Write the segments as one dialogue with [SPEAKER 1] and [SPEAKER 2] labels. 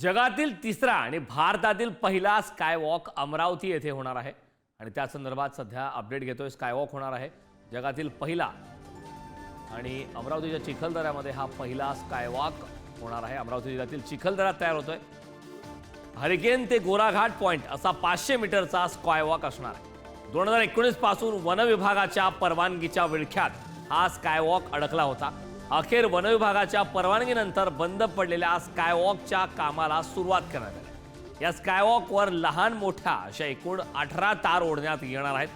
[SPEAKER 1] जगातील तिसरा आणि भारतातील पहिला स्कायवॉक अमरावती येथे होणार आहे. आणि त्या संदर्भात सध्या अपडेट घेतोय स्कायवॉक होणार आहे. जगातील पहिला आणि अमरावतीच्या चिखलदऱ्यामध्ये हा पहिला स्कायवॉक होणार आहे. अमरावती जिल्ह्यातील चिखलदऱ्यात तयार होतोय. हरिकेन ते गोराघाट पॉइंट असा पाचशे मीटरचा स्कायवॉक असणार आहे. दोन हजार एकोणीसपासून वन विभागाच्या परवानगीच्या विळख्यात हा स्कायवॉक अडकला होता. अखेर वनविभागाच्या परवानगीनंतर बंद पडलेल्या स्कायवॉकच्या कामाला सुरुवात करण्यात आली. या स्कायवॉकवर लहान मोठ्या अशा एकूण अठरा तार ओढण्यात येणार आहेत.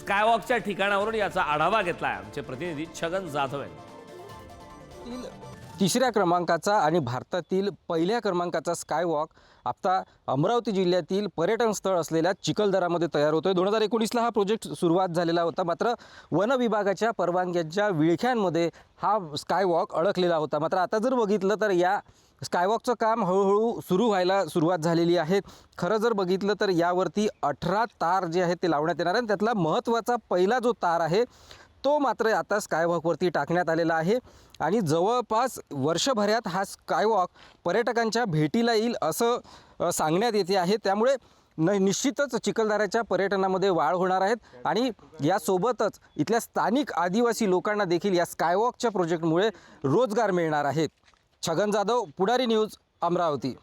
[SPEAKER 1] स्कायवॉकच्या ठिकाणावरून याचा आढावा घेतलाय आमचे प्रतिनिधी छगन जाधव यांनी.
[SPEAKER 2] तिसऱ्या क्रमांकाचा आणि भारतातील पहिल्या क्रमांकाचा स्कायवॉक आता अमरावती जिल्ह्यातील पर्यटन स्थळ असलेल्या चिखलदरामध्ये तयार होतोय. दोन हजार एकोणीसला हा प्रोजेक्ट सुरुवात झालेला होता. मात्र वन विभागाच्या परवानग्यांच्या विळख्यांमध्ये हा स्कायवॉक अडकलेला होता. मात्र आता जर बघितलं तर या स्कायवॉकचं काम हळूहळू सुरू व्हायला सुरुवात झालेली आहे. खरं जर बघितलं तर यावरती अठरा तार जे आहेत ते लावण्यात येणार आहे आणि त्यातला महत्त्वाचा पहिला जो तार आहे तो मात्र आता स्कायवॉकवरती टाकण्यात आलेला आहे. आणि जवळपास वर्षभरात हा स्कायवॉक पर्यटकांच्या भेटीला येईल असं सांगण्यात येते आहे. त्यामुळे न निश्चितच चिखलदऱ्याच्या पर्यटनामध्ये वाढ होणार आहेत आणि यासोबतच इथल्या स्थानिक आदिवासी लोकांना देखील या स्कायवॉकच्या प्रोजेक्टमुळे रोजगार मिळणार आहेत छगन जाधव पुढारी न्यूज अमरावती.